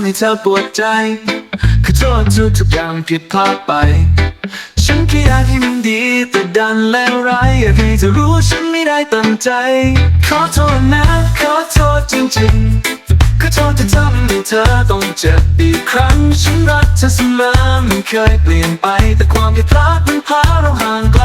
เธอปวดใจขอโทษทุกทุกอย่างผิดพลาดไป ฉันแค่อยากให้มันดีแต่ดันแล้วร้ายอยากให้เธอรู้ฉันไม่ได้ตั้งใจ ขอโทษนะขอโทษจริงๆขอโทษที่ทำให้เธอต้องเจ็บอีกครั้ง ฉันรักเธอเสมอไม่เคยเปลี่ยนไป แต่ความผิดพลาดมันพาเราห่างไกล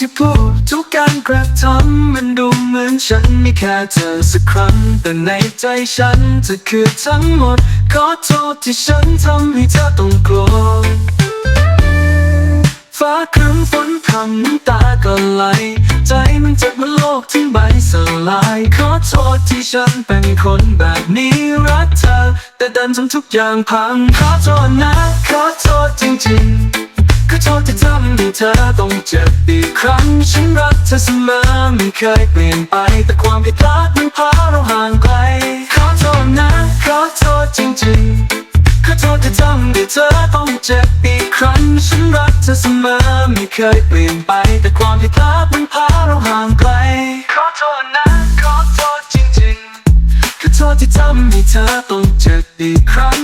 ที่พูดทุกการกระทำมันดูเหมือนฉันไม่แค่เธอสักครั้ง แต่ในใจฉันเธอคือทั้งหมด ขอโทษที่ฉันทำให้เธอต้องโกรธฟ้าครึ้มฝนพรำน้ำตาก็ไหล ใจมันเจ็บมันโลกที่ใบสลาย ขอโทษที่ฉันเป็นคนแบบนี้รักเธอ แต่ดันทำทุกอย่างพังขอโทษนะขอโทษจริงๆ ขอโทษที่ทำให้เธอต้องเจ็บอีกครั้ง ฉันรักเธอเสมอไม่เคยเปลี่ยนไป แต่ความผิดพลาดมันพาเราห่างไกล ขอโทษนะ ขอโทษจริงๆ ขอโทษที่ทำให้เธอต้องเจ็บอีกครั้ง ฉันรักเธอเสมอไม่เคยเปลี่ยนไป แต่ความผิดพลาดมันพาเราห่างไกล ขอโทษนะ ขอโทษจริงๆ ขอโทษที่ทำให้เธอต้องเจ็บอีกครั้ง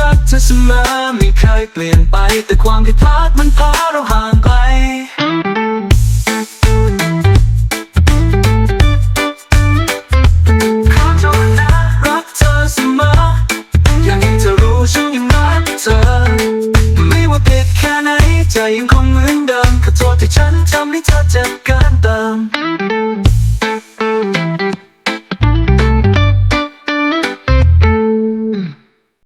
รักเธอเสมอไม่เคยเปลี่ยนไป แต่ความผิดพลาดมันพาเราห่างไกลขอโทษนะรักเธอเสมออยากให้เธอรู้ฉันยังรักเธอไม่ว่าผิดแค่ไหนใจยังคงเหมือนเดิมขอโทษที่ฉันทำให้เธอเจ็บเกินเติม